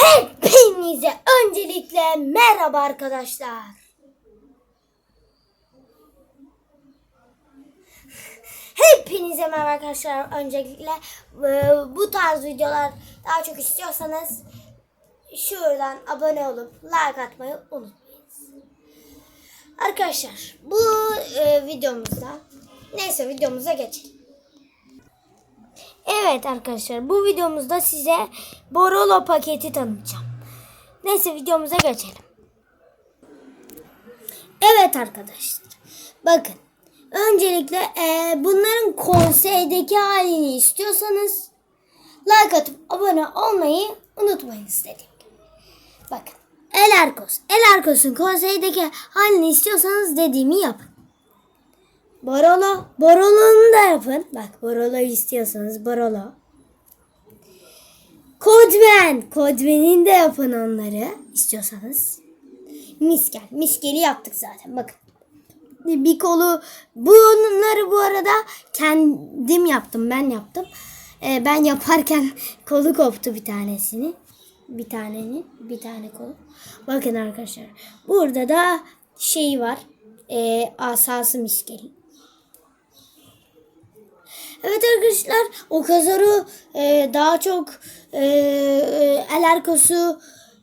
Hepinize öncelikle merhaba arkadaşlar. Hepinize merhaba arkadaşlar. Öncelikle e, bu tarz videolar daha çok istiyorsanız şuradan abone olup like atmayı unutmayınız. Arkadaşlar bu e, videomuzda neyse videomuza geçelim. Evet arkadaşlar bu videomuzda size Borolo paketi tanıtacağım. Neyse videomuza geçelim. Evet arkadaşlar. Bakın. Öncelikle e, bunların konseydeki halini istiyorsanız like atıp abone olmayı unutmayınız dedim. Bakın. El Arcos. El Arcos'un konseydeki halini istiyorsanız dediğimi yapın. Borolo. Borolo'nu da yapın. Bak Borolo'yu istiyorsanız Borolo. Kodven. Kodven'in de yapın onları istiyorsanız. Miskel. Miskeli yaptık zaten. Bakın. Bir kolu. Bunları bu arada kendim yaptım. Ben yaptım. Ee, ben yaparken kolu koptu bir tanesini. Bir tanenin. Bir tane kolu. Bakın arkadaşlar. Burada da şey var. Ee, asası miskeli. Evet arkadaşlar o kazaru e, daha çok e, e, El Arcos'u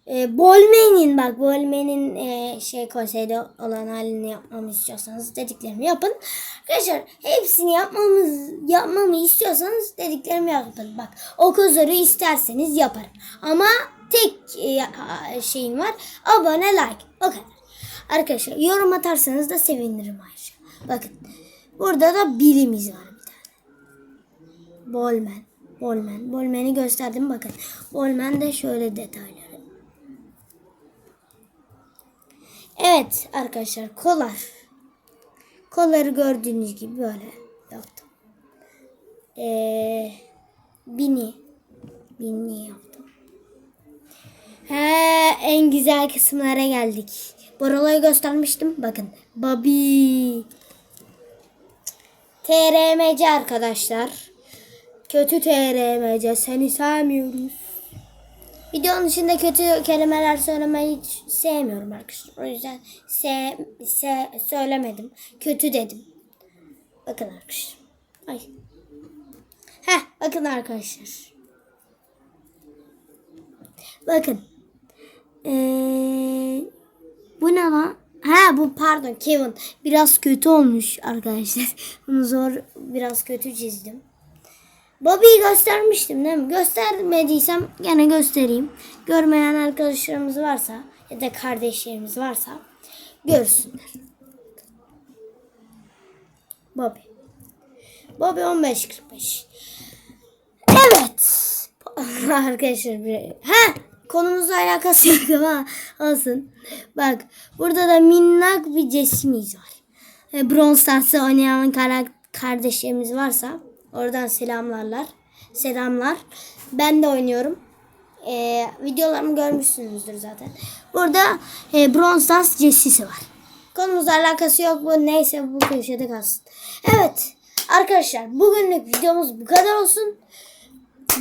e, Bolmen'in bak Bolmen'in e, şey konseyde olan halini yapmamı istiyorsanız dediklerimi yapın. Arkadaşlar hepsini yapmamız yapmamı istiyorsanız dediklerimi yapın. Bak o kazaru isterseniz yaparım. Ama tek e, şeyim var abone like o kadar. Arkadaşlar yorum atarsanız da sevinirim ayrıca. Bakın burada da bilimiz var. Bolmen. Bolmen. Bolmen'i gösterdim bakın. Bolmen de şöyle detayları. Evet arkadaşlar kollar. Kolları gördüğünüz gibi böyle yaptım. Ee, bini. Bini yaptım. He, en güzel kısımlara geldik. Borolo'yu göstermiştim. Bakın. Babi. TRMC arkadaşlar. Kötü TRMC seni sevmiyoruz. Videonun içinde kötü kelimeler söylemeyi hiç sevmiyorum arkadaşlar. O yüzden se, se söylemedim. Kötü dedim. Bakın arkadaşlar. Ay. Heh bakın arkadaşlar. Bakın. Ee, bu ne lan? Ha bu pardon Kevin. Biraz kötü olmuş arkadaşlar. Bunu zor biraz kötü çizdim. Bobby'yi göstermiştim değil mi? Göstermediysem gene göstereyim. Görmeyen arkadaşlarımız varsa ya da kardeşlerimiz varsa görsünler. Bobby. Bobby 15.45. Evet. Arkadaşlar bir... Ha! Konumuzla alakası yok ama olsun. Bak burada da minnak bir cesimiz var. E, Bronze oynayan kara- kardeşlerimiz varsa oradan selamlarlar. Selamlar. Ben de oynuyorum. E, videolarımı görmüşsünüzdür zaten. Burada e, Bronze Stars Jesse'si var. Konumuzla alakası yok bu. Neyse bu köşede kalsın. Evet. Arkadaşlar bugünlük videomuz bu kadar olsun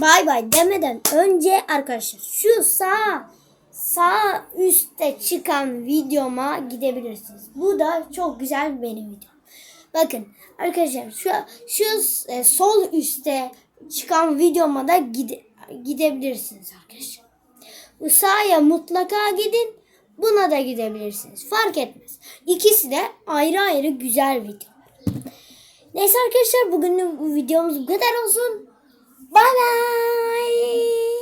bay bay demeden önce arkadaşlar şu sağ sağ üstte çıkan videoma gidebilirsiniz. Bu da çok güzel benim videom. Bakın arkadaşlar şu şu e, sol üstte çıkan videoma da gide, gidebilirsiniz arkadaşlar. Bu sağa mutlaka gidin. Buna da gidebilirsiniz. Fark etmez. İkisi de ayrı ayrı güzel video. Neyse arkadaşlar bugünün videomuz bu kadar olsun. Bye bye.